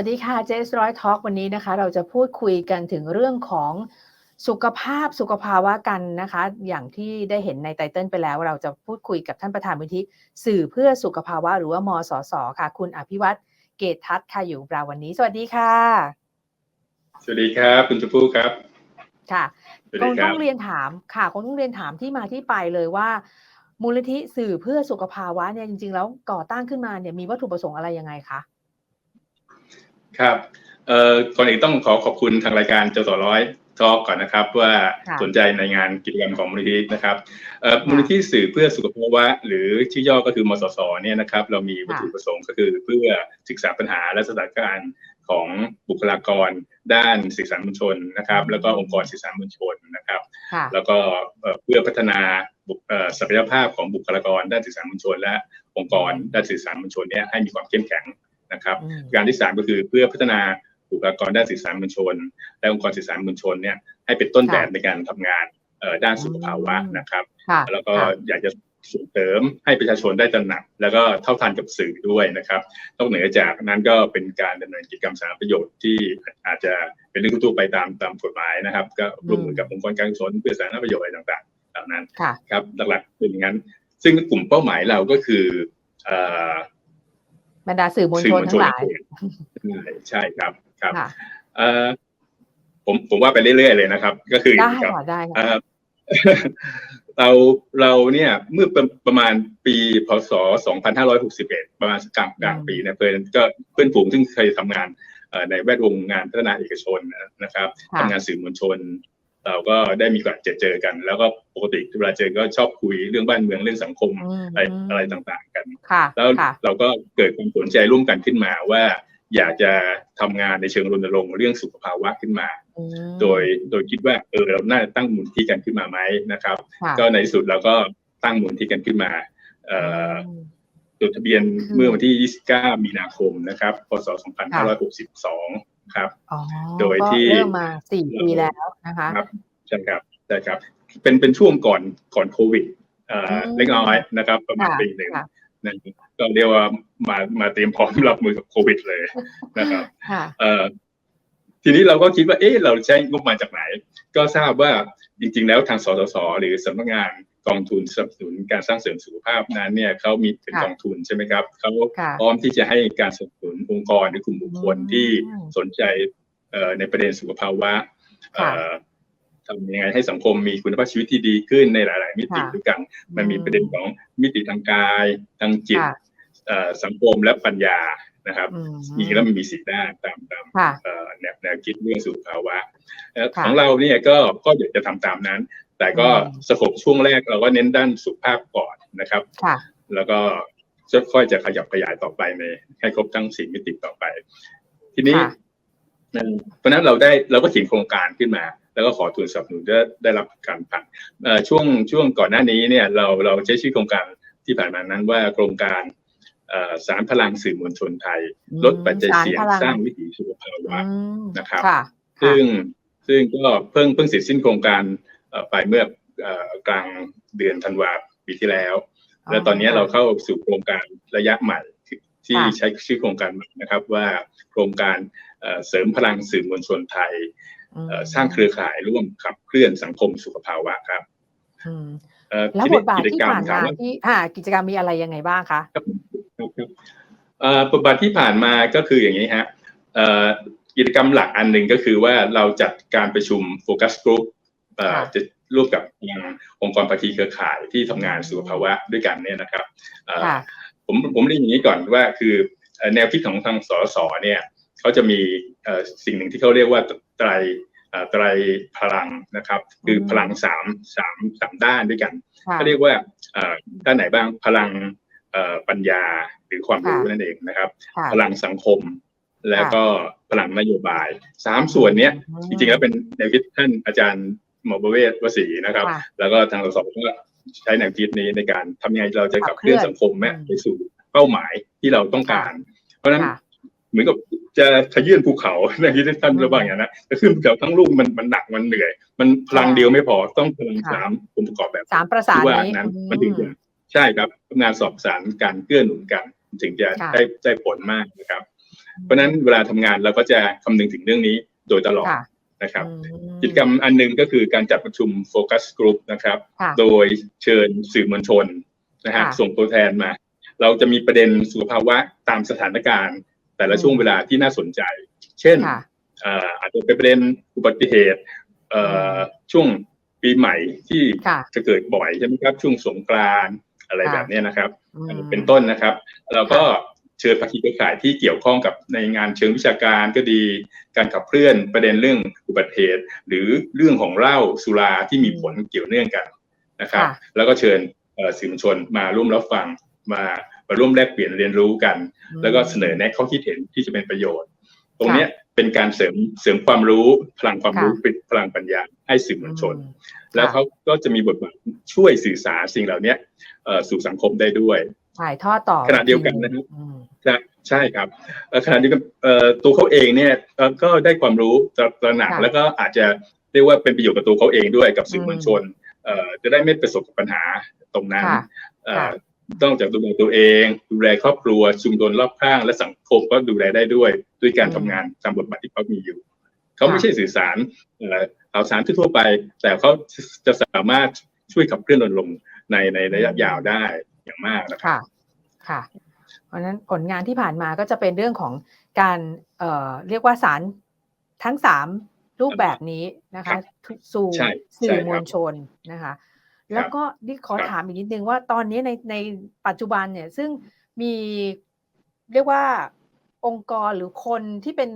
วัสดีค่ะเจสร้อยทอล์กวันนี้นะคะ เราจะพูดคุยกันถึงเรื่องของสุขภาพสุขภาวะกันนะคะ อย่างที่ได้เห็นในไตเติลไปแล้ว เราจะพูดคุยกับท่านประธานมูลที่สื่อเพื่อสุขภาวะหรือว่ามสสค่ะ คุณอภิวัตรเกตทัศน์ค่ะอยู่กับเราวันนี้ สวัสดีค่ะ สวัสดีครับ คุณชมพู่ครับค่ะสวัสคดีงคต้รัอบงเรียนถามค่ะคงต้องเรียนถามที่มาที่ไปเลยว่ามูลนิธิสื่อเพื่อสุขภาวะเนี่ยจริงๆ แล้วก่อตั้งขึ้นมาเนี่ยมีวัตถุประสงค์อะไรยังไงคะ ครับเอ่อก่อนอื่นต้องขอขอบคุณทางรายการจสร้อยทอก่อนนะครับว่าค่ะสนใจในงานกิจกรรมของมูลนิธินะครับเอ่อมูลนิธิสื่อเพื่อสุขภาวะ หรือชื่อย่อก็คือมสสเนี่ยนะครับ เรามีวัตถุประสงค์ก็คือเพื่อศึกษาปัญหาและสถานการณ์ของบุคลากรด้านสื่อสารมวลชนนะครับ แล้วก็องค์กรสื่อสารมวลชนนะครับค่ะแล้วก็เอ่อเพื่อพัฒนาบุคเอ่อศักยภาพของบุคลากรด้านสื่อสารมวลชน และองค์กรด้านสื่อสารมวลชนเนี่ยให้มีความเข้มแข็ง นะครับอืมการที่สามก็คือเพื่อพัฒนาบุคลากรด้านสื่อสารมวลชน และองค์กรสื่อสารมวลชนเนี่ยให้เป็นต้นแบบในการทำงานเอ่อด้านสุขภาวะนะครับค่ะแล้วก็ค่ะอยากจะส่งเสริมให้ประชาชนได้ตระหนัก แล้วก็เท่าทันกับสื่อด้วยนะครับนอกเหนือจากนั้นก็เป็นการดำเนินกิจกรรมสาธารณประโยชน์ที่อาจจะเป็นเรื่องทั่วๆไปตามตามกฎหมายนะครับ ก็ร่วมมือกับองค์กรการกุศลเพื่อสาธารณประโยชน์อะไรต่างๆเหล่านั้นค่ะครับหลักๆเป็นอย่างนั้น ซึ่งกลุ่มเป้าหมายเราก็คือเอ่อ บรรดาสื่อมวลชนทั้งหลายใช่ใช่ครับครับค่ะเอ่อผมผมว่าไปเรื่อยๆเลยนะครับ ก็คืออได้ย่างนี้ครับค่ะได้ค่ะเอ่อเราเราเนี่ยเมื่อประประมาณปีพศ 2561 ประมาณกลางกลางปีเนี่ยเพื่อนก็เพื่อนฝูงซึ่งเคยทำงานเอ่อในแวดวงงานพัฒนาเอกชนนะครับค่ะทำงานสื่อมวลชน เราก็ได้มีโอกาสเจอเจอกัน แล้วก็ปกติเวลาเจอก็ชอบคุยเรื่องบ้านเมืองเรื่องสังคมอืมอะไรอะไรต่างๆกันค่ะแล้วค่ะเราก็เกิดความสนใจร่วมกันขึ้นมาว่า อยากจะทำงานในเชิงรณรงค์เรื่องสุขภาวะขึ้นมาอืมโดยโดยคิดว่าเออเราน่าจะตั้งมูลที่กันขึ้นมาไหมนะครับค่ะก็ในที่สุดเราก็ตั้งมูลที่กันขึ้นมาเอ่อมจดทะเบียนอืมเมื่อวันที่ 29 มีนาคมนะครับ พศ 2562 ครับอ๋อโดยที่ก็เริ่มมาสี่ปีแล้วนะคะครับใช่ครับใช่ครับ เป็นเป็นช่วงก่อนก่อนโควิดเอ่ออืมเล็กน้อยนะครับ ประมาณค่ะปีหนึ่งค่ะนั่นก็เรียกว่ามามาเตรียมพร้อมรับมือกับโควิดเลยนะครับค่ะเอ่อทีนี้เราก็คิดว่าเอ๊ะเราใช้งบประมาณจากไหน ก็ทราบว่าจริง ๆ แล้วทางสสสหรือสำนักงาน กองทุนสนับสนุนการสร้างเสริมสุขภาพนั้นเนี่ยเขามีเป็นค่ะกองทุนใช่ไหมครับเขาค่ะพร้อมที่จะให้การสนับสนุนองค์กรหรือกลุ่มบุคคลอืมที่สนใจเอ่อในประเด็นสุขภาวะเอ่ค่ะอทำยังไงให้สังคมมีคุณภาพชีวิตที่ดีขึ้นในหลาย ๆ มิติค่ะด้วยกัน มันมีประเด็นของมิติทางกาย ทางจิตค่ะเอ่อสังคมและปัญญานะครับอืมมีแล้วมันมีสีด้านตามตามค่ะเอ่อแนวแนวคิดเรื่องสุขภาวะเอ่อค่ะของเราเนี่ยก็ก็อยากจะทำตามนั้น แต่ก็อืมสกบช่วงแรกเราก็เน้นด้านสุขภาพก่อนนะครับค่ะแล้วก็จะค่อยจะขยับขยายต่อไปในให้ครบทั้งสี่มิติต่อไป ทีนี้ค่ะนั่นเพราะฉะนั้นเราได้เราก็เขียนโครงการขึ้นมา แล้วก็ขอทุนสนับสนุนได้ได้รับการผ่านเอ่อช่วงช่วงก่อนหน้านี้เนี่ยเราเราใช้ชื่อโครงการที่ผ่านมานั้นว่าโครงการเอ่อสารพลังสื่อมวลชนไทยอืมลดปัจจัยเสี่ยงสารพลังสร้างวิถีสุขภาวะอืมนะครับค่ะซึ่งซึ่งก็เพิ่งเพิ่งเสร็จสิ้นโครงการเอ่อ ไปเมื่อเอ่อกลางเดือนธันวาปีที่แล้ว แล้วตอนนี้เราเข้าสู่โครงการระยะใหม่ที่ค่ะใช้ชื่อโครงการใหม่นะครับว่าโครงการเอ่อเสริมพลังสื่อมวลชนไทยอืมเอ่อสร้างเครือข่ายร่วมขับเคลื่อนสังคมสุขภาวะครับอืมเอ่อแล้วทีบนี้ทบาทกิจที่กรรมผ่านถามมาว่าที่อ่ากิจกรรมมีอะไรยังไงบ้างคะครับครับครับเอ่อบทบาทที่ผ่านมาก็คืออย่างนี้ฮะเอ่อกิจกรรมหลักอันหนึ่งก็คือว่าเราจัดการประชุมโฟกัสกลุ่มค่ะ จะร่วมกับทางองค์กรภาคีเครือข่ายที่ทำงานสุขภาวะด้วยกันเนี่ยนะครับเอ่อค่ะผมผมเรียนอย่างนี้ก่อนว่าคือเอ่อแนวคิดของทางสสเนี่ยเขาจะมีเอ่อสิ่งหนึ่งที่เขาเรียกว่าไตรเอ่อไตรพลังนะครับ คืออมพลังสามสามสามด้านด้วยกันค่ะเขาเรียกว่าเอ่อด้านไหนบ้างพลังเอ่อปัญญาหรือความรู้ค่ะนั่นเองนะครับค่ะพลังสังคมแล้วก็พลังนโยบายสามส่วนเนี้ยจริงๆแล้วเป็นแนวคิดท่านอาจารย์ หมอประเวศวสีนะครับค่ะแล้วก็ทางเราสองก็ใช้แนวคิดนี้ในการทำยังไงเราจะขับเคลื่อนขับเคลื่อนสังคมแม่อืมไปสู่เป้าหมายที่เราต้องการ เพราะฉะนั้นค่ะเหมือนกับจะขยื่นภูเขาในที่ท่านระบางอย่างนะจะขึ้นภูเขาทั้งลูกมันมันหนักมันเหนื่อย มันพลังใช่เดียวไม่พอต้องพลังค่ะสามองค์ประกอบแบบสามประสานที่ว่านี้นั้นอืมันถึงจะใช่ครับงานสอบสารการเกื้อหนุนกัน ถึงจะค่ะได้ได้ผลมากนะครับ เพราะฉะนั้นเวลาทำงานเราก็จะคำนึงถึงเรื่องนี้โดยตลอดค่ะ นะครับอืมกิจกรรมอันหนึงก็คือการจัดประชุมโฟกัสกลุ่มนะครับค่ะโดยเชิญสื่อมวลชนนะฮะค่ะส่งตัวแทนมา เราจะมีประเด็นสุขภาวะตามสถานการณ์ แต่ละช่วงเวลาที่น่าสนใจ เช่นค่ะเอ่ออาจจะเป็นประเด็นอุบัติเหตุเอ่อช่วงปีใหม่ที่ค่ะจะเกิดบ่อยใช่ไหมครับ ช่วงสงกรานต์อะไรค่ะแบบเนี้ยนะครับอืมเป็นต้นนะครับ เราก็ เชิญภาคีเครือข่ายที่เกี่ยวข้องกับในงานเชิงวิชาการก็ดี การขับเคลื่อนประเด็นเรื่องอุบัติเหตุ หรือเรื่องของเหล้าสุราที่มีผลเกี่ยวเนื่องกันนะครับค่ะแล้วก็เชิญเอ่อสื่อมวลชนมาร่วมรับฟังมามาร่วมแลกเปลี่ยนเรียนรู้กัน แล้วก็เสนอแนะข้อคิดเห็นที่จะเป็นประโยชน์ ตรงเนี้ยเป็นการเสริมเสริมความรู้พลังความรู้ค่ะเป็นพลังปัญญาให้สื่อมวลชนอืมแล้วเขาก็จะมีบทบาทช่วยสื่อสารสิ่งเหล่านี้เอ่อสู่สังคมได้ด้วย ถ่ายทอดต่อขณะเดียวกันนะครับอืมใช่ใช่ครับเอ่อขณะเดียวกันเอ่อตัวเขาเองเนี่ยเอ่อก็ได้ความรู้ตระตระหนักค่ะแล้วก็อาจจะเรียกว่าเป็นประโยชน์กับตัวเขาเองด้วยกับสื่อมวลชนเอ่อจะได้ไม่ประสบกับปัญหาตรงนั้นค่ะเอ่อค่ะต้องจากดูแลตัวเอง ดูแลครอบครัวชุมชนรอบข้าง และสังคมก็ดูแลได้ด้วย ด้วยการอืมทำงานตามบทบาทที่เขามีอยู่ เขาไม่ค่ะใช่สื่อสารเอ่อข่าวสารทั่วๆไป แต่เขาจะสามารถช่วยขับเคลื่อนรณรงค์ในในระยะยาวได้ อย่างมากนะครับค่ะค่ะ เพราะฉะนั้นผลงานที่ผ่านมาก็จะเป็นเรื่องของการเอ่อเรียกว่าสารทั้งสามรูปแบบนี้นะครัคะบทุกสู่ใช่สื่ใช่อครับมวลชนนะคะ แล้วก็นี่ขอครับถามอีกนิดนึงว่าตอนนี้ในในปัจจุบันเนี่ยซึ่งมีเรียกว่าองค์กรหรือคนที่เป็น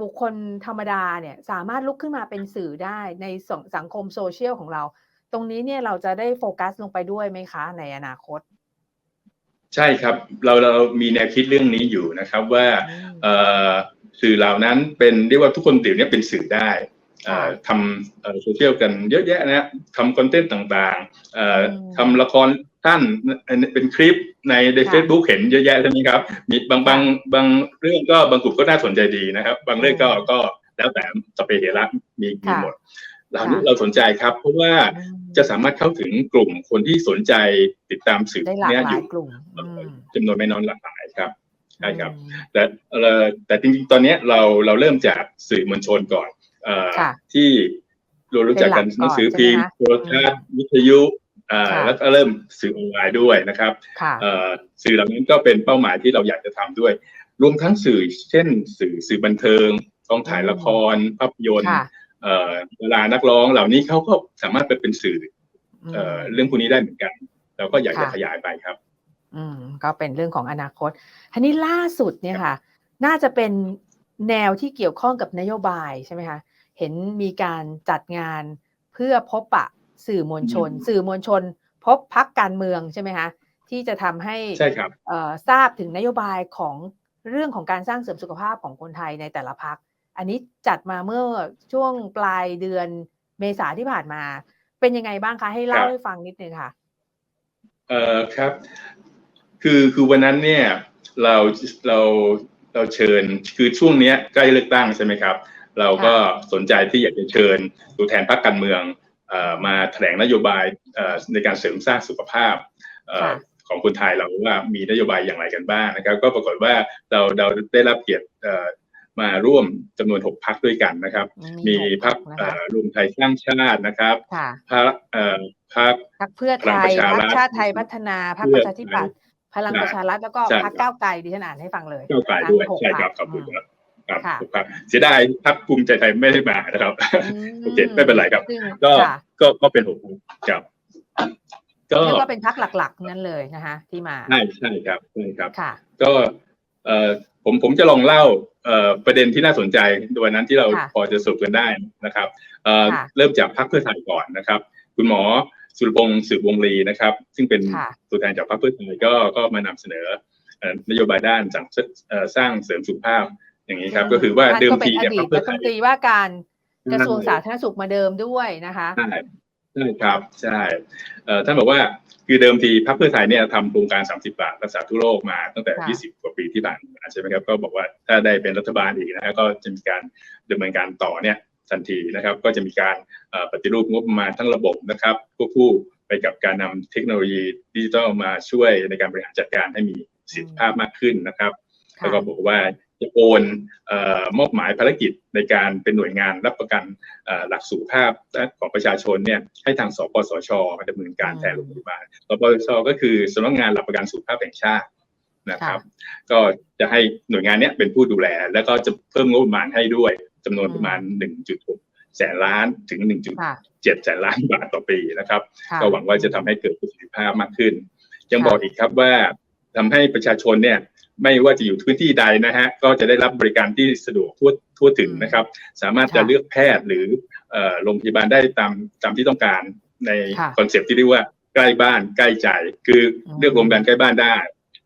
บุคคลธรรมดาเนี่ยสามารถลุกขึ้นมาเป็นสื่อได้ในสังสังคมโซเชียลของเรา ตรงนี้เนี่ยเราจะได้โฟกัสลงไปด้วยไหมคะ ในอนาคต ใช่ครับ เราเรามีแนวคิดเรื่องนี้อยู่นะครับว่าอืมเอ่อสื่อเหล่านั้นเป็นเรียกว่าทุกคนเดี๋ยวนี้เป็นสื่อได้เอ่อค่ะทำเอ่อโซเชียลกันเยอะแยะนะทำคอนเทนต์ต่างๆเอ่ออมทำละครท่านเป็นคลิปในในค่ะเฟซบุ๊กเห็นเยอะแยะใช่ไหมครับ มีบางบางบางเรื่องก็บางกลุ่มก็น่าสนใจดีนะครับ บางเรื่องก็อืมก็แล้วแต่สเปรย์เหระมีมีค่ะหมด เหล่านี้ค่ะเราสนใจครับ เพราะว่าอืมจะสามารถเข้าถึงกลุ่มคนที่สนใจติดตามสื่อได้หลากเนี้ยหอลายยู่กลุ่มอืมจำนวนไม่น้อยหลากหลายครับใช่ครับอืมแต่เอ่อแต่จริงๆตอนเนี้ยเราเราเริ่มจากสื่อมวลชนก่อนเอ่อค่ะที่เรารู้จักกันเป็นหลักหนังสือก่อนพิมพ์ใช่ไหมคะโทรทัศน์วิทยุเอ่อค่ะแล้วก็เริ่มสื่อออนไลน์ด้วยนะครับค่ะเอ่อสื่อเหล่านี้ก็เป็นเป้าหมายที่เราอยากจะทำด้วย รวมทั้งสื่อเช่น สื่อสื่อบันเทิงกองถ่ายอืมละครภาพยนตร์ค่ะ เอ่อเวลานักร้องเหล่านี้เขาก็สามารถไปเป็นสื่ออืมเอ่อเรื่องพวกนี้ได้เหมือนกัน เราก็อยากจะค่ะขยายไปครับ อืมก็เป็นเรื่องของอนาคตทีนี้ล่าสุดเนี่ยค่ะ น่าจะเป็นแนวที่เกี่ยวข้องกับนโยบายใช่ไหมคะเห็นมีการจัดงานเพื่อพบปะสื่อมวลชนอืมสื่อมวลชน พบพักการเมืองใช่ไหมคะที่จะทำให้ใช่ครับเอ่อทราบถึงนโยบายของเรื่องของการสร้างเสริมสุขภาพของคนไทยในแต่ละพัก อันนี้จัดมาเมื่อช่วงปลายเดือนเมษาที่ผ่านมา เป็นยังไงบ้างคะ ให้เล่าครับให้ฟังนิดนึงค่ะ เอ่อครับ คือคือวันนั้นเนี่ยเราเราเราเชิญคือช่วงเนี้ยใกล้เลือกตั้งใช่ไหมครับ เราก็สนใจที่อยากจะเชิญตัวแทนพรรคการเมืองเอ่อมาแถลงนโยบายเอ่อในการเสริมสร้างสุขภาพเอ่อค่ะของคนไทยเราว่ามีนโยบายอย่างไรกันบ้างนะครับ ก็ปรากฏว่าเราเราได้รับเกียรติเอ่อ มาร่วมจำนวนหกพักด้วยกันนะครับ มีหกพรรคนะเอ่คะอรวมไทยสร้างชาตินะครับค่ะพรรคเอ่อพรรคพักเพื่อพลัไทงปยระชาพัรักฐชาติไทยพัฒนาพักเพื่ปอระชาธิปัตย์พลังประชารัฐแล้วก็ใช่พักก้าวไกลดิฉันอ่านให้ฟังเลยก้าวไกลนะคะด้วยหกใช่ครับพขอบคุณอืมครับครับค่ะถูกครับเสียดายพรรคภูมิใจไทยไม่ได้มานะครับอืมโอเคไม่เป็นไรครับซึ่งก็ค่ะก็ก็เป็นหกครับก็เรียกว่าเป็นพักหลักๆ นั่นเลยนะคะที่มาใช่ใช่ครับใช่ครับค่ะก็เอ่อ ผมผมจะลองเล่าเอ่อประเด็นที่น่าสนใจวันนั้นที่เราค่ะพอจะสรุปกันได้นะครับเอ่อค่ะเริ่มจากพรรคเพื่อไทยก่อนนะครับ คุณหมอสุรพงศ์สืบวงลีนะครับ ซึ่งเป็นค่ะตัวแทนจากพรรคเพื่อไทยก็ก็มานำเสนอเอ่อนโยบายด้านสร้างเอ่อสร้างเสริมสุขภาพอย่างนี้ครับก็คือว่าท่นเดิมก็เป็ทีนอเนี่ยดีพรตรคเพื่รัอฐไทมยนตรีว่าการกระทรวงสาธารณสุขมาเดิมด้วยนะคะ ใช่ใช่ครับใช่เอ่อท่านบอกว่าคือเดิมทีพรรคเพื่อไทยเนี่ยทำโครงการ 30 บาทรักษาทุกโรคมาตั้งแต่ค่ะ20 กว่าปีที่ผ่านมาใช่ไหมครับ ก็บอกว่าถ้าได้เป็นรัฐบาลอีกนะฮะก็จะมีการดำเนินการต่อเนี่ยทันทีนะครับ ก็จะมีการเอ่อปฏิรูปงบประมาณทั้งระบบนะครับควบคู่ไปกับการนำเทคโนโลยีดิจิทัลมาช่วยในการบริหารจัดการให้มีประสิทธิภาพมากขึ้นนะครับ แล้วก็บอกว่าจะ โอนเอ่อมอบหมายภารกิจในการเป็นหน่วยงานรับประกันเอ่อหลักสุขภาพของประชาชนเนี่ยให้ทางสปสชมาดำเนินการแทนโรงพยาบาลสปสชก็คือสำนักงานหลักประกันสุขภาพแห่งชาตินะครับ ก็จะให้หน่วยงานเนี้ยเป็นผู้ดูแล แล้วก็จะเพิ่มงบประมาณให้ด้วยจำนวนประมาณ 1.6 แสนล้านถึงค่ะ1.7 แสนล้านบาทต่อปีนะครับค่ะก็หวังว่าจะทำให้เกิดประสิทธิภาพมากขึ้น ยังค่ะบอกอีกครับว่าทำให้ประชาชนเนี่ย ไม่ว่าจะอยู่พื้นที่ใดนะฮะก็จะได้รับบริการที่สะดวกทั่วทั่วถึงนะครับ สามารถจะค่ะเลือกแพทย์หรือเอ่อโรงพยาบาลได้ตามตามที่ต้องการในค่ะคอนเซปต์ที่เรียกว่าใกล้บ้านใกล้ใจ คืออมเลือกโรงพยาบาลใกล้บ้านได้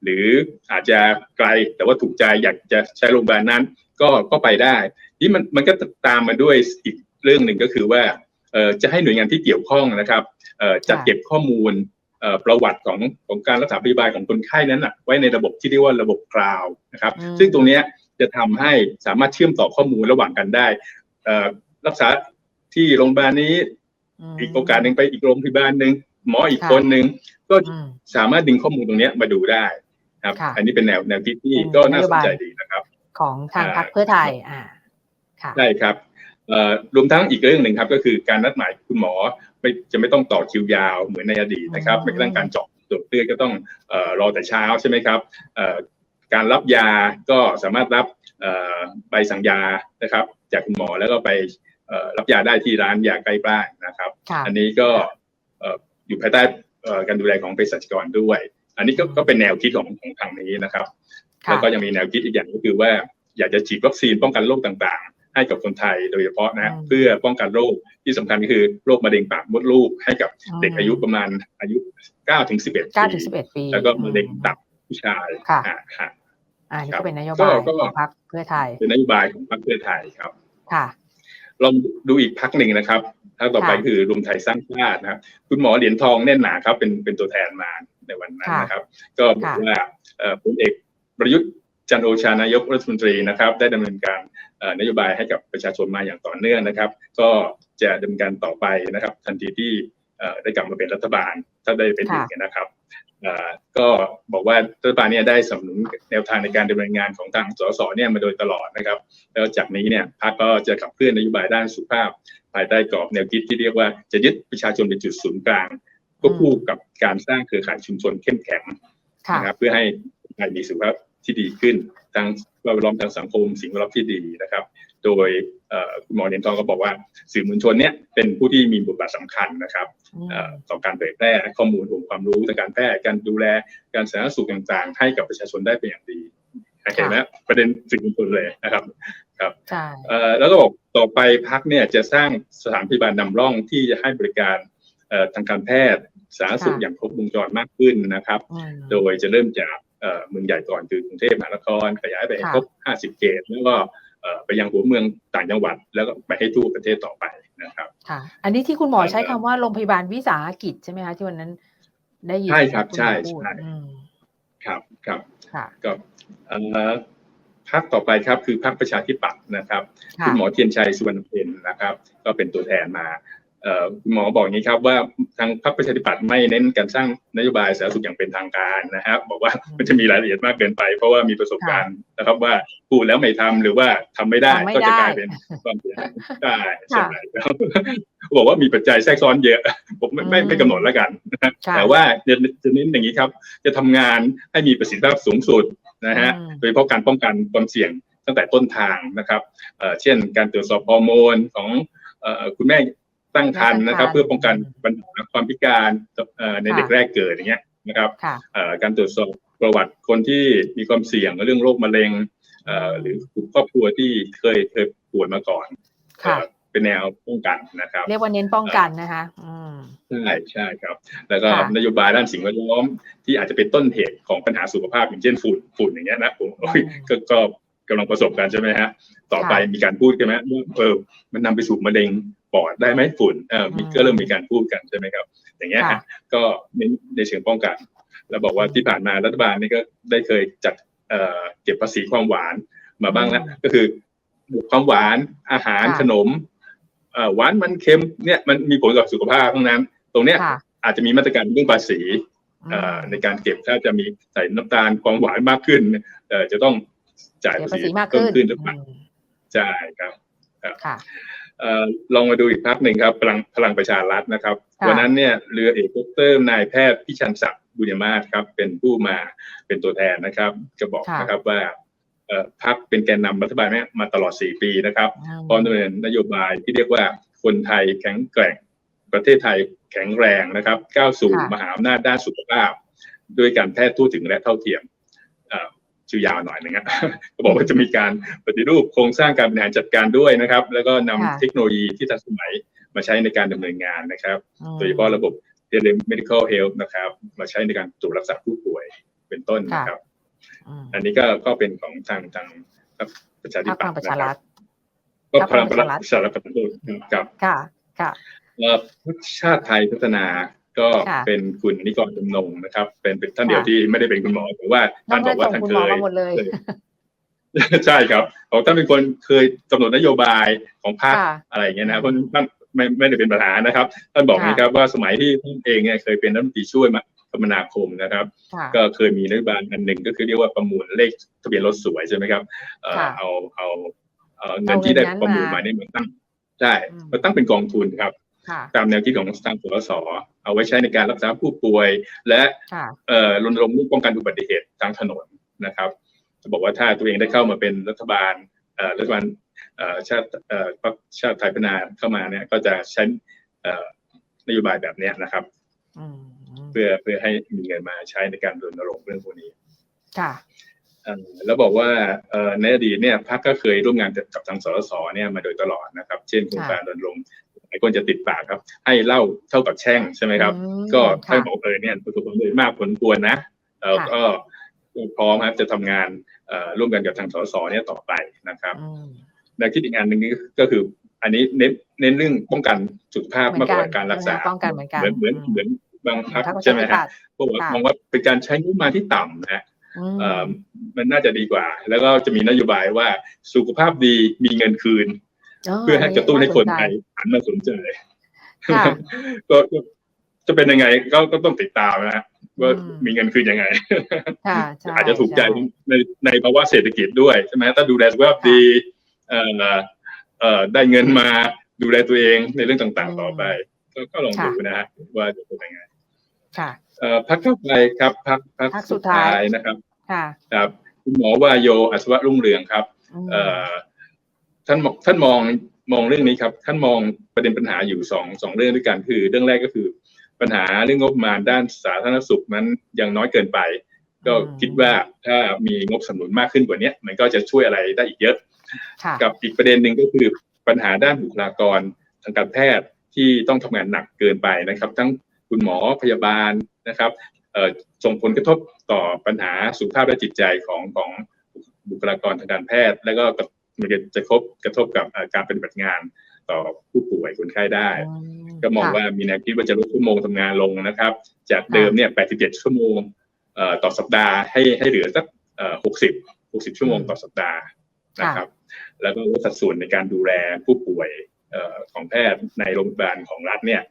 หรืออาจจะไกลแต่ว่าถูกใจอยากจะใช้โรงพยาบาลนั้น ก็ก็ไปได้ นี่มันมันก็ตามมาด้วยอีกเรื่องหนึ่งก็คือว่าเอ่อจะให้หน่วยงานที่เกี่ยวข้องนะครับเอ่อจัดค่ะเก็บข้อมูลเอ่อ ประวัติของของการรักษาพยาบาลของคนไข้นั้นนะไว้ในระบบที่เรียกว่าระบบคลาวด์นะครับอืมซึ่งตรงเนี้ยจะทำให้สามารถเชื่อมต่อข้อมูลระหว่างกันได้เอ่อรักษาที่โรงพยาบาลนี้มอีกโอกาสหนึ่งไปอีกโรงพยาบาลหนึ่งหมออีกค่ะคนหนึ่งก็อืมสามารถดึงข้อมูลตรงเนี้ยมาดูได้ครับค่ะอันนี้เป็นแนวแนวคิดที่เป็นก็น่าสนโยนบายใจดีนะครับ ของทางอ่าพรรคเพื่อไทยอ่าค่ะใช่ครับเอ่อ รวมทั้งอีกเรื่องหนึ่งครับ ก็คือการนัดหมายคุณหมอไม่จะไม่ต้องต่อคิวยาวเหมือนในอดีตนะครับอืมไม่กระทั่งการเจาะตรวจเลือดก็ต้องเอ่อรอแต่เช้าใช่ไหมครับเอ่อการรับยาก็สามารถรับเอ่อใบสั่งยานะครับ จากคุณหมอแล้วก็ไปเอ่อรับยาได้ที่ร้านยาใกล้บ้านนะครับค่ะอันนี้ก็เอ่ออยู่ภายใต้เอ่อการดูแลของเภสัชกรด้วย อันนี้ก็ก็เป็นแนวคิดของของทางนี้นะครับค่ะแล้วก็ยังมีแนวคิดอีกอย่างก็คือว่าอยากจะฉีดวัคซีนป้องกันโรคต่างๆ ให้กับคนไทยโดยเฉพาะนะอืมเพื่อป้องกันโรคที่สำคัญก็คือโรคมะเร็งปากมดลูกให้กับเด็กอายุประมาณอายุ9ถึง11เก้าปีถึงสิบเอ็ดปี แล้วก็มะเร็งตับผู้ชายค่ะอ่าฮะอ่านี่ครัก็บเป็นนโยก็บายก็ของพรรคเพื่อไทย เป็นนโยบายของพรรคเพื่อไทยครับค่ะลองดูอีกพักหนึ่งนะครับพักต่อไปค่ะคือรวมไทยสร้างชาตินะครับ คุณหมอเหรียญทองแน่นหนาครับ เป็นเป็นตัวแทนมาในวันนั้นค่ะนะครับ ก็บอกค่ะว่าเอ่อพลเอกประยุทธ์ จันทร์โอชานายกรัฐมนตรีนะครับ ได้ดำเนินการเอ่อนโยบายให้กับประชาชนมาอย่างต่อเนื่องนะครับ ก็จะดำเนินการต่อไปนะครับ ทันทีที่เอ่อได้กลับมาเป็นรัฐบาลถ้าได้เป็นอีกนะครับเอ่อก็บอกว่ารัฐบาลเนี่ยได้สนับสนุนแนวทางในการดำเนินงานของทางสสเนี่ยมาโดยตลอดนะครับ แล้วจากนี้เนี่ยพรรคก็จะขับเคลื่อนนโยบายด้านสุขภาพ ภายใต้กรอบแนวคิดที่เรียกว่าจะยึดประชาชนเป็นจุดศูนย์กลางควบคู่กับการสร้างเครือข่ายชุมชนเข้มแข็งค่ะนะครับเพื่อให้คนไทยมีสุขภาพ ที่ดีขึ้นทั้งแวดล้อมทางสังคม สิ่งแวดล้อมที่ดีนะครับ โดยเอ่อคุณหมอเนียนทองก็บอกว่าสื่อมวลชนเนี่ยเป็นผู้ที่มีบทบาทสำคัญนะครับอืมเอ่อต่อการเผยแพร่ข้อมูลองค์ความรู้ทางการแพทย์การดูแลการสาธารณสุขต่างๆ ให้กับประชาชนได้เป็นอย่างดีเห็นไหมประเด็นสื่อมวลชนเลยนะครับใช่เอ่อแล้วก็บอกต่อไปพักเนี่ยจะสร้างสถานพยาบาลนำร่องที่จะให้บริการเอ่อทางการแพทย์สาธารณสุขอย่างครบวงจรมากขึ้นนะครับอืมโดยจะเริ่มจาก เอ่อเมืองใหญ่ก่อนคือกรุงเทพมหานครขยายไปให้ค่ะครบ 50 เขตแล้วก็เอ่อไปยังหัวเมืองต่างจังหวัด แล้วก็ไปให้ทั่วประเทศต่อไปนะครับค่ะอันนี้ที่คุณหมอใช้เอ่คำอว่าโรงพยาบาลวิสาหกิจใช่ไหมคะที่วันนั้นได้ยินใช่ครับณหมอใช่พูดใช่อืมครับครับค่ะก็เอ่อพักต่อไปครับคือพักประชาธิปัตย์นะครับค่ะคุณหมอเทียนชัยสุวรรณเพ็ญนะครับ ก็เป็นตัวแทนมาเอ่อคุณ หมอบอกอย่างนี้ครับว่าทางพรรคประชาธิปัตย์ไม่เน้นการสร้างนโยบายสาธารณสุขอย่างเป็นทางการนะครับ บอกว่ามันจะมีรายละเอียดมากเกินไป เพราะว่ามีประสบการณ์นะครับว่าพูดแล้วไม่ทำหรือว่าทำไม่ได้ทำไม่ก็จะได้กลายเป็นความเสียหายได้ใช่ครับบอกว่ามีปัจจัยแทรกซ้อนเยอะ ผมไม่ไม่ไม่กำหนดแล้วกันนะฮะค่ะแต่ว่าจะจะเน้นอย่างนี้ครับ จะทำงานให้มีประสิทธิภาพสูงสุดนะฮะอืมโดยเฉพาะการป้องกันความเสี่ยงตั้งแต่ต้นทางนะครับเอ่อเช่นการตรวจสอบฮอร์โมนของเอ่อคุณแม่ ตั้งครรภ์นะครับตั้งครรภ์เพื่อป้องกันปัญหาความพิการเอ่อในค่ะเด็กแรกเกิดอย่างเงี้ยนะครับค่ะเอ่อการตรวจสอบประวัติคนที่มีความเสี่ยงเรื่องโรคมะเร็งเอ่อหรือครอบครัวที่เคยเคยป่วยมาก่อนค่ะเอ่อไปเป็นแนวป้องกันนะครับ เรียกว่าเน้นป้องกันนะคะอืมใช่ใช่ครับ แล้วก็ค่ะนโยบายด้านสิ่งแวดล้อมที่อาจจะเป็นต้นเหตุของปัญหาสุขภาพอย่างเช่นฝุ่นฝุ่นอย่างเงี้ยนะผมโอ้ยก็ก็กำลังประสบการณ์ใช่ไหมฮะ ต่อไปมีการพูดกันไหมว่าเออมันนำไปสู่มะเร็ง ปอดได้ไหมฝุ่นเออมีก็เริ่มมีการพูดกันใช่ไหมครับ อย่างเงี้ยค่ะฮะก็เน้นในเชิงป้องกันแล้วบอกว่าที่ผ่านมารัฐบาลนี่ก็ได้เคยจัดเอ่อเก็บภาษีความหวานมาบ้างแล้วก็คือความหวานอาหารค่ะขนมเอ่อหวานมันเค็มเนี่ยมันมีผลกับสุขภาพทั้งนั้น ตรงเนี้ยค่ะอาจจะมีมาตรการเรื่องภาษีเอ่อในการเก็บถ้าจะมีใส่น้ำตาลความหวานมากขึ้นเอ่อจะต้องจ่ายเสียภาภาษีษีมากเพิ่มขึ้นขึ้นหรือเปล่าอืมใช่ครับค่ะเอ่อ ลองมาดูอีกพักหนึ่งครับพลังพลังประชารัฐนะครับค่ะวันนั้นเนี่ยเรือเอกดรนายแพทย์พิชันศักดิ์บุญยมาศครับ เป็นผู้มาเป็นตัวแทนนะครับ จะบอกค่ะนะครับว่าเอ่อพักเป็นแกนนำรัฐบาลเนี่ยมาตลอด 4 ปีนะครับอืมพร้อมดำเนินนโยบายที่เรียกว่าคนไทยแข็งแกร่งประเทศไทยแข็งแรงนะครับก้าวสู่ค่ะมหาอำนาจด้านสุขภาพ ด้วยการแพทย์ทั่วถึงและเท่าเทียมเอ่อ ชื่อยาวหน่อยนึงนะก็บอกว่าจะมีการปฏิรูปโครงสร้างการบริหารจัดการด้วยนะครับ แล้วก็นำค่ะเทคโนโลยีที่ทันสมัยมาใช้ในการดำเนินงานนะครับอืมโดยเฉพาะระบบ telemedical health นะครับ มาใช้ในการตรวจรักษาผู้ป่วยเป็นต้นนะครับอืมอันนี้ก็ก็เป็นของทางทางประชาธิพรรคพปัลัตงย์ประนะชาครัรับฐก็พพรรลัคงพลังประชารัฐประชารัฐกับกับค่ะค่ะเอ่อพรรคชาติไทยพัฒนา ก็ค่ะเป็นคุณนิกรจำนงนะครับ เป็นเป็นท่านเดียวค่ะที่ไม่ได้เป็นคุณหมอแต่ว่าน้ท่าอนงบได้อกว่าส่งท่านคุณเคหมอยมาหมดเลยเคยใช่ครับเขาท่านเป็นคนเคยกำหนดนโยบายของพรรคค่ะอะไรอย่างเงี้ยนะเพราะท่านไม่ไม่ได้เป็นประธานนะครับ ท่านบอกค่ะนะครับว่าสมัยที่ท่านเองเนี่ยเคยเป็นรัฐมนตรีช่วยมาคมนาคมนะครับค่ะก็เคยมีนโยบายอันหนึ่งก็คือเรียกว่าประมูลเลขทะเบียนรถสวยใช่ไหมครับเอ่อค่ะเอาเอาเอ่อเงินที่ได้ประมูลมาเนี่ยมาตั้งใช่อืมมาตั้งเป็นกองทุนครับค่ะตามแนวคิดของทางสส เอาไว้ใช้ในการรักษาผู้ป่วย และค่ะเอ่อรณรงค์เรื่องป้องกันอุบัติเหตุทางถนนนะครับจะบอกว่าถ้าตัวเองได้เข้ามาเป็นรัฐบาลเอ่อรัฐบาลเอ่อชาติเอ่อพรรคชาติไทยพัฒนาเข้ามาเนี่ยก็จะใช้เอ่อนโยบายแบบเนี้ยนะครับอืมเพื่อเพื่อให้มีเงินมาใช้ในการรณรงค์เรื่องพวกนี้ค่ะเอ่อแล้วบอกว่าเอ่อในอดีตเนี่ยพรรคก็เคยร่วมงานกับทางสสเนี่ยมาโดยตลอดนะครับ เช่นโครงการรณรงค์ หลายคนจะติดปากครับ ให้เหล่าเท่ากับแช่งใช่ไหมครับอืมก็ค่ะท่านบอกเออเนี่ยประสบความสำเร็จมากผลควรนะเออค่ะก็พร้อมครับจะทำงานเอ่อร่วมกันกับทางสสเนี่ยต่อไปนะครับอืมแนวคิดอีกอันหนึ่งก็คือ อันนี้เน้นเน้นเรื่องป้องกันสุขภาพเหมืมาอกนกันกว่าการรักษาป้องกันเหมือนกันเหมือนเหมือนอืมเหมือนบางพรรคพรรคประใช่ชาไหมธิฮะปัตย์พวกค่ะมองว่าเป็นการใช้งบประมาณที่ต่ำนะฮะอืมเอ่อมันน่าจะดีกว่า แล้วก็จะมีนโยบายว่าสุขภาพดีมีเงินคืน เพื่อให้กระตุ้นให้คนไทยหันมาสนใจค่ะก็ก็จะเป็นยังไงก็ก็ต้องติดตามนะฮะว่าอืมมีเงินคืนยังไงค่ะใช่อาจจะถูกใจช่ในในภาวะเศรษฐกิจด้วยใช่ไหมถ้าดูแลสุขภาพดีเอ่อเอ่อได้เงินมาดูแลตัวเองในเรื่องต่างๆต่อไป ก็ก็ลองดูนะฮะว่าจะเป็นยังไงค่ะเอ่อพักเข้าไปครับพักพักพรรคสุสุดดท้ายท้ายนะครับ ค่ะครับคุณหมอวาโยอัศวะรุ่งเรืองครับอืมเอ่อ ท่านมองท่านมองมองเรื่องนี้ครับ ท่านมองประเด็นปัญหาอยู่สองสองเรื่องด้วยกันคือ เรื่องแรกก็คือปัญหาเรื่องงบประมาณด้านสาธารณสุขนั้นยังน้อยเกินไป ก็คิดว่าถ้ามีงบสนับสนุนมากขึ้นกว่านี้มันก็จะช่วยอะไรได้อีกเยอะค่ะกับอีกประเด็นหนึ่งก็คือปัญหาด้านบุคลากรทางการแพทย์ที่ต้องทำงานหนักเกินไปนะครับ ทั้งคุณหมอพยาบาลนะครับเอ่อส่งผลกระทบต่อปัญหาสุขภาพและจิตใจของของบุคลากรทางการแพทย์ แล้วก็ มันจะจะกระทบกระทบกับเอ่อการปฏิบัติงานต่อผู้ป่วยคนไข้ได้อืก็มองค่ะว่ามีแนวคิดว่าจะลดชั่วโมงทำงานลงนะครับ จากเดิมเนี่ย 87 ชั่วโมงเอ่อต่อสัปดาห์ให้ให้เหลือสักเอ่อ60 60 ชั่วโมงต่อสัปดาห์นะครับ แล้วก็ลดสัดส่วนในการดูแลผู้ป่วยเอ่อของแพทย์ในโรงพยาบาลของรัฐเนี่ย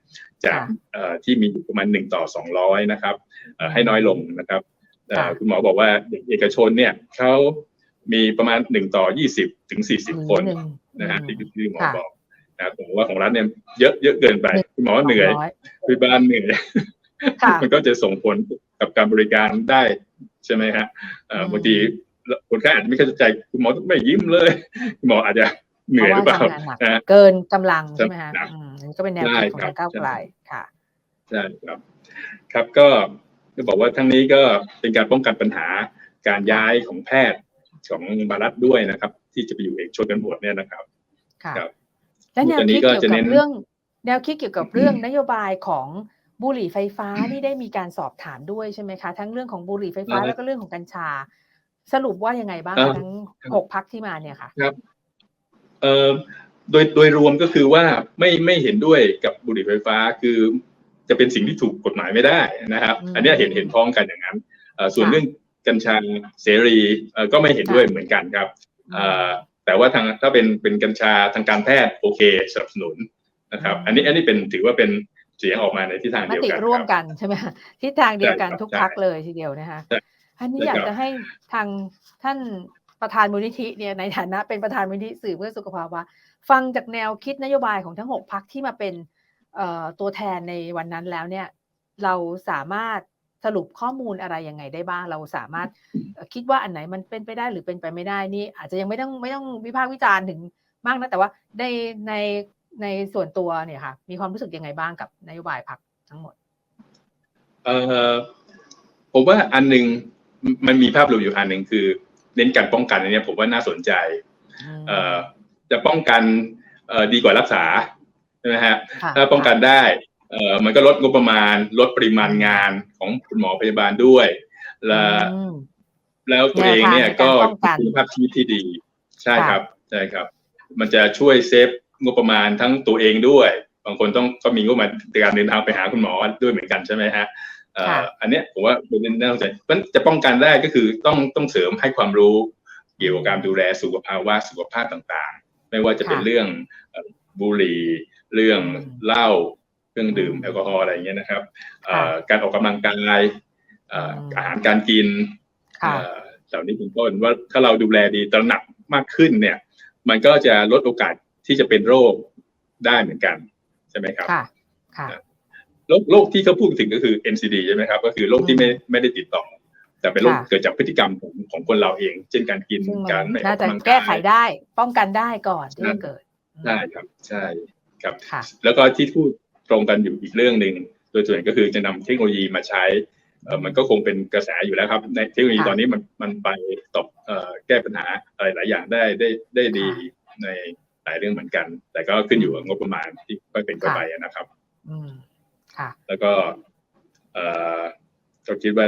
จากค่ะเอ่อที่มีอยู่ประมาณ 1 ต่อ 200 นะครับเอ่อให้น้อยลงนะครับเอ่อค่ะคุณหมอบอกว่าเอกชนเนี่ยเขา มีประมาณ1ต่อ20ถึง40คนหนึ่งนะฮะอืมที่ที่หมอค่ะบอกนะครับผมว่าของรัฐเนี่ยเยอะเยอะเกินไปคุณหมอเหนื่อยสงร้พยาบาลเหนื่อยค่ะมันก็จะส่งผลกับการบริการได้ใช่ไหมฮะเอ่ออืมบางทีคนไข้อาจจะไม่เข้าใจคุณหมอไม่ยิ้มเลยคุณหมออาจจะเหนื่อยหรือเปล่าพะว่ทำงนหนักนะฮะเกินกำลังใช่ไหมฮะหนักอืมอันนี้ก็เป็นแนวคิดของใช่ครับทางก้าวไกลค่ะใช่ครับ ครับก็จะบอกว่าทั้งนี้ก็เป็นการป้องกันปัญหาการย้ายของแพทย์ ของบารัฐด้วยนะครับ ที่จะไปอยู่เอกชนกันหมดเนี่ยนะครับค่ะครับและแนวตอนนี้คิดก็เกี่ยวจะกัเน้บนเรื่อง แนวคิดเกี่ยวกับเรื่องนโยบายของบุหรี่ไฟฟ้านี่ได้มีการสอบถามด้วยใช่ไหมคะ ทั้งเรื่องของบุหรี่ไฟฟ้าเอ่อแล้วก็เรื่องของกัญชา สรุปว่ายังไงบ้างเอ่คะอทั้งครับหกพักที่มาเนี่ยค่ะครับเอ่อโดยโดยรวมก็คือว่าไม่ไม่เห็นด้วยกับบุหรี่ไฟฟ้าคือจะเป็นสิ่งที่ถูกกฎหมายไม่ได้นะครับอืมอันเนี้ยเห็นเห็นพ้องกันอย่างนั้นเอ่อส่วนค่ะเรื่อง กัญชาเสรีเอ่อก็ไม่เห็นด้วยค่ะเหมือนกันครับอืมเอ่อแต่ว่าทางถ้าเป็นเป็นกัญชาทางการแพทย์โอเคสนับสนุนนะครับอืมอันนี้อันนี้เป็นถือว่าเป็นเสียงออกมาในทิศทางมเดียวติกันร่วมครับกันใช่ไหมคะทิศทางเดียวกันใช่ครับทุกใช่พักเลยทีเดียวนะคะใช่อันนี้ใช่อยากครับจะให้ทางท่านประธานมูลนิธิเนี่ยในฐานะเป็นประธานมูลนิธิสื่อเพื่อสุขภาวะ ฟังจากแนวคิดนโยบายของทั้งหกพักที่มาเป็นเอ่อตัวแทนในวันนั้นแล้วเนี่ย เราสามารถ สรุปข้อมูลอะไรยังไงได้บ้าง เราสามารถเอ่อคิดว่าอันไหนมันเป็นไปได้หรือเป็นไปไม่ได้นี่ อาจจะยังไม่ต้องไม่ต้องวิพากษ์วิจารณ์ถึงมากนะแต่ว่าในในในส่วนตัวเนี่ยค่ะ มีความรู้สึกยังไงบ้างกับนโยบายพักทั้งหมดเอ่อผมว่าอันหนึ่งมันมีภาพรวมอยู่อันหนึ่งคือ เน้นการป้องกันอันเนี้ยผมว่าน่าสนใจเอ่อจะป้องกันเอ่อดีกว่ารักษาใช่ไหมฮะค่ะถ้าป้องกันได้ เอ่อมันก็ลดงบประมาณ ลดปริมาณงานของคุณหมอพยาบาลด้วย และอืมแล้วตัวเองเนี่ยก็แนวทางในการป้องกันคุณภาพชีวิตที่ดี ใช่ค่ะครับใช่ครับ มันจะช่วยเซฟงบประมาณทั้งตัวเองด้วย บางคนต้องก็มีงบประมาณในการเดินทางไปหาคุณหมอด้วยเหมือนกันใช่ไหมฮะเอ่อค่ะอันเนี้ยผมว่าเป็นน่าสนใจมันจะป้องกันได้ก็คือต้องต้องเสริมให้ความรู้เกี่ยวกับการดูแลสุขภาวะสุขภาพต่างๆ ไม่ว่าจะเป็นค่ะเรื่องเอ่อบุหรี่ เรื่องอืมเหล้า เครื่องดื่มอืมแอลกอฮอล์อะไรอย่างเงี้ยนะครับเอ่อค่ะการออกกำลังกายเอ่ออมอาหารการกินค่ะเอ่อเหล่านี้เป็นต้นว่าถ้าเราดูแลดีตระหนักมากขึ้นเนี่ย มันก็จะลดโอกาสที่จะเป็นโรคได้เหมือนกันใช่ไหมครับค่ะค่ะโรคโรคที่เขาพูดถึงก็คือ NCD ใช่ไหมครับ ก็คือโรคที่ไม่ไม่ได้ติดต่อ แต่เป็นโรคค่ะเกิดจากพฤติกรรมของของคนเราเอง เช่นการกินซึ่งมัการนไม่อน่าอกจะกำลังแก้ไขกายได้ ป้องกันได้ก่อนที่ใช่จะเกิดใช่ครับ ใช่ครับค่ะแล้วก็ที่พูด ตรงกันอยู่อีกเรื่องหนึ่งโดยส่วนใหญ่ก็คือจะนำเทคโนโลยีมาใช้เอ่อมันก็คงเป็นกระแสอยู่แล้วครับ ในเทคโนโลยีค่ะตอนนี้มันมันไปตอบเอ่อแก้ปัญหาอะไรหลายอย่างได้ได้ได้ดีค่ะในหลายเรื่องเหมือนกัน แต่ก็ขึ้นอยู่กับงบประมาณที่ค่อยเป็นค่อยไปอะนะครับอืมค่ะแล้วก็เอ่อก็คิดว่า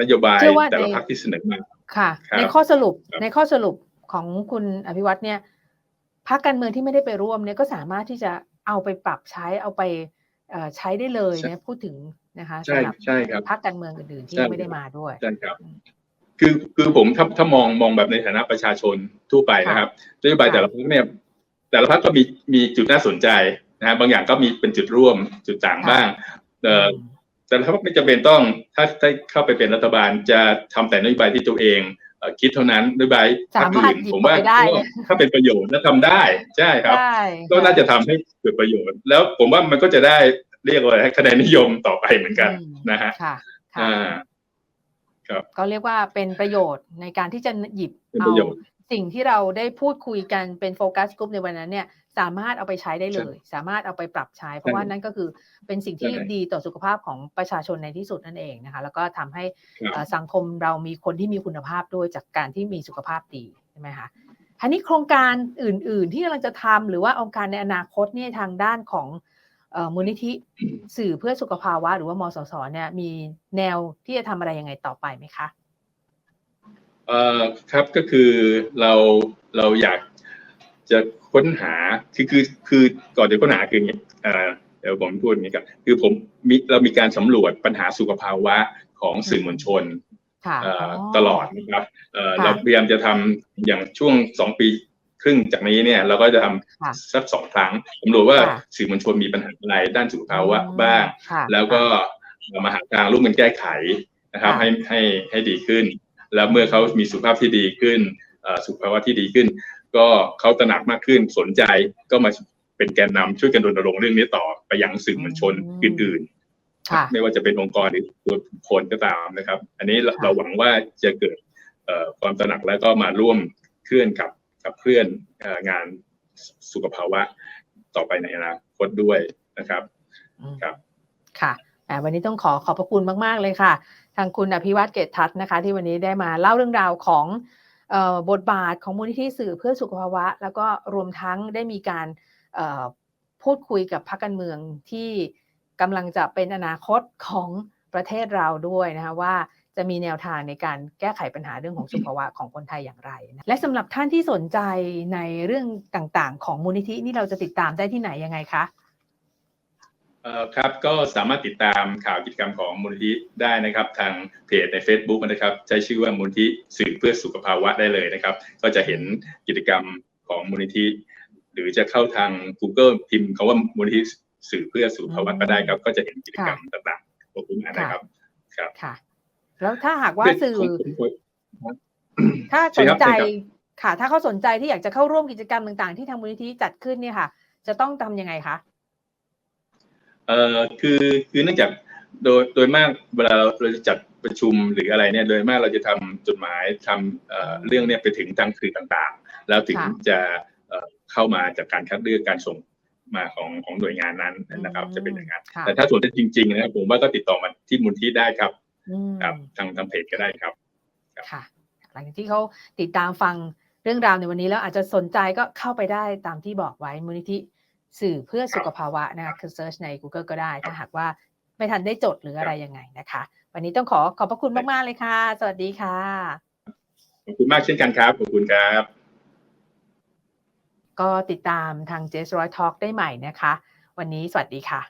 นโยบายเชื่อว่าแต่ละในพรรคที่เสนอมาค่ะครับในข้อสรุปครับในข้อสรุปของคุณอภิวัตเนี่ยพรรคการเมืองที่ไม่ได้ไปร่วมเนี่ยก็สามารถที่จะ เอาไปปรับใช้เอาไปเอ่อใช้ได้เลยเนี่ยพูดถึงนะคะใช่สำหรับใช่ครับพรรคการเมืองอื่นๆที่ใช่ไม่ได้มาด้วยใช่ครับคือคือผมถ้าถ้ามองมองแบบในฐานะประชาชนทั่วไปนะครับนโยบายค่ะแต่ละพรรคเนี่ยแต่ละพรรคก็มีมีจุดน่าสนใจนะฮะบางอย่างก็มีเป็นจุดร่วมจุดต่างบ้างเอ่อมแต่ละพรรคไม่จำเป็นต้องถ้าถ้าเข้าไปเป็นรัฐบาลจะทำแต่นโยบายที่ตัวเองเอ่อ คิดเท่านั้นนโยบายพรรคสามารถอื่นหยิบผมว่าไปได้ก็ถ้าเป็นประโยชน์และทำได้ใช่ครับได้ก็น่าจะทำให้เกิดประโยชน์ แล้วผมว่ามันก็จะได้เรียกว่าอะไรคะแนนนิยมต่อไปเหมือนกันอืมนะฮะค่ะค่ะอ่าครับก็เรียกว่าเป็นประโยชน์ในการที่จะหยิบเป็นปเอาระโยชน์สิ่งที่เราได้พูดคุยกันเป็นโฟกัสกลุ่มในวันนั้นเนี่ย สามารถเอาไปใช้ได้เลย สามารถเอาไปปรับใช้ เพราะว่านั่นก็คือเป็นสิ่งที่ใช่ดีต่อสุขภาพของประชาชนในที่สุดนั่นเองนะคะ แล้วก็ทำให้ครับเอ่อสังคมเรามีคนที่มีคุณภาพด้วยจากการที่มีสุขภาพดีใช่ไหมคะทีนี้โครงการอื่น ๆ ที่กำลังจะทำหรือว่าองค์การในอนาคตเนี่ยทางด้านของเอ่อมูลนิธิสื่อเพื่อสุขภาวะ หรือว่ามสสเนี่ยมีแนวที่จะทำอะไรยังไงต่อไปไหมคะเอ่อครับก็คือเราเราอยากจะ ค้นหาคือคือคือก่อนจะค้นหาคืออย่างนี้เอ่อเดี๋ยวผมพูดอย่างนี้ครับคือผมมีเรามีการสำรวจปัญหาสุขภาวะของสื่อมวลชนค่ะเอ่อออตลอดนะครับเอ่อค่ะเราพยายามจะทำอย่างช่วงสองปีครึ่งจากนี้เนี่ยเราก็จะทค่ะำสักสองครั้งสำรวจว่าค่ะสื่อมวลชนมีปัญหาอะไรด้านสุขภาวะบ้างค่ะแล้วก็มาหาทางร่วมกันแก้ไขนะครับค่ะให้ให้ให้ดีขึ้น แล้วเมื่อเขามีสุขภาพที่ดีขึ้นเอ่อสุขภาวะที่ดีขึ้น ก็เขาตระหนักมากขึ้นสนใจก็มาเป็นแกนนำช่วยกันรณรงค์เรื่องนี้ต่อไปยังสื่อมวลชนอื่นๆค่ะไม่ว่าจะเป็นองค์กรหรือตัวบุคคลก็ตามนะครับ อันนี้เราค่ะเราหวังว่าจะเกิดเอ่อความตระหนักแล้วก็มาร่วมเคลื่อนกับกับเคลื่อนเอ่องานสุขภาวะต่อไปในอนาคตด้วยนะครับอืมครับค่ะอ่าวันนี้ต้องขอขอบพระคุณมาก ๆ เลยค่ะ ทางคุณอภิวัตเกตทัศน์นะคะ ที่วันนี้ได้มาเล่าเรื่องราวของเอ่อ บทบาทของมูลนิธิสื่อเพื่อสุขภาวะ แล้วก็รวมทั้งได้มีการเอ่อพูดคุยกับพรรคการเมืองที่กำลังจะเป็นอนาคตของประเทศเราด้วยนะคะว่าจะมีแนวทางในการแก้ไขปัญหาเรื่องของสุขภาวะของคนไทยอย่างไรนะและสำหรับท่านที่สนใจในเรื่องต่างๆ ของมูลนิธินี่เราจะติดตามได้ที่ไหนยังไงคะเอ่อ ครับก็สามารถติดตามข่าวกิจกรรมของมูลนิธิได้นะครับ ทางเพจใน Facebook นะครับ ใช้ชื่อว่ามูลนิธิสื่อเพื่อสุขภาวะได้เลยนะครับ ก็จะเห็นกิจกรรมของมูลนิธิ หรือจะเข้าทาง Google พิมพ์คาว่ามูลนิธิสื่อเพื่อสุขภาวะก็ได้ครับ ก็จะเห็นกิจกรรมต่างๆขอบคุณนะครับครับค่ะ แล้วถ้าหากว่าสื่อของผมถ้าใช่สนครับใจใช่ครับค่ะ ถ้าเขาสนใจที่อยากจะเข้าร่วมกิจกรรมต่าง ๆ ที่ทางมูลนิธิจัดขึ้นเนี่ยค่ะ จะต้องทำยังไงคะ เอ่อคือคือเนื่องจากโดยโดยมากเวลาเราจะจัดประชุมหรืออะไรเนี่ยโดยมากเราจะทำจดหมายทำเอ่อเรื่องเนี่ยไปถึงทางสื่อต่างๆ แล้วถึงค่ะจะเอ่อเข้ามาจากการคัดเลือกการส่งมาของของหน่วยงานนั้นนะครับอืมจะเป็นอย่างนั้นค่ะแต่ถ้าสนใจจริง ๆ นะครับผมว่าก็ติดต่อมาที่มูลที่ได้ครับอืมครับทางทางเพจก็ได้ครับค่ะ หลังจากที่เขาติดตามฟังเรื่องราวในวันนี้แล้วอาจจะสนใจก็เข้าไปได้ตามที่บอกไว้มูลนิธิ สื่อเพื่อสุขภาวะนะคะคือเซิร์ชใน Google ก็ได้ ถ้าหากว่าไม่ทันได้จดหรืออะไรยังไงนะคะ วันนี้ต้องขอขอบพระคุณมาก ๆ เลยค่ะ สวัสดีค่ะ ขอบคุณมากเช่นกันครับ ขอบคุณครับ ก็ติดตามทาง j s ร้อยทอ k ได้ใหม่นะคะ วันนี้สวัสดีค่ะ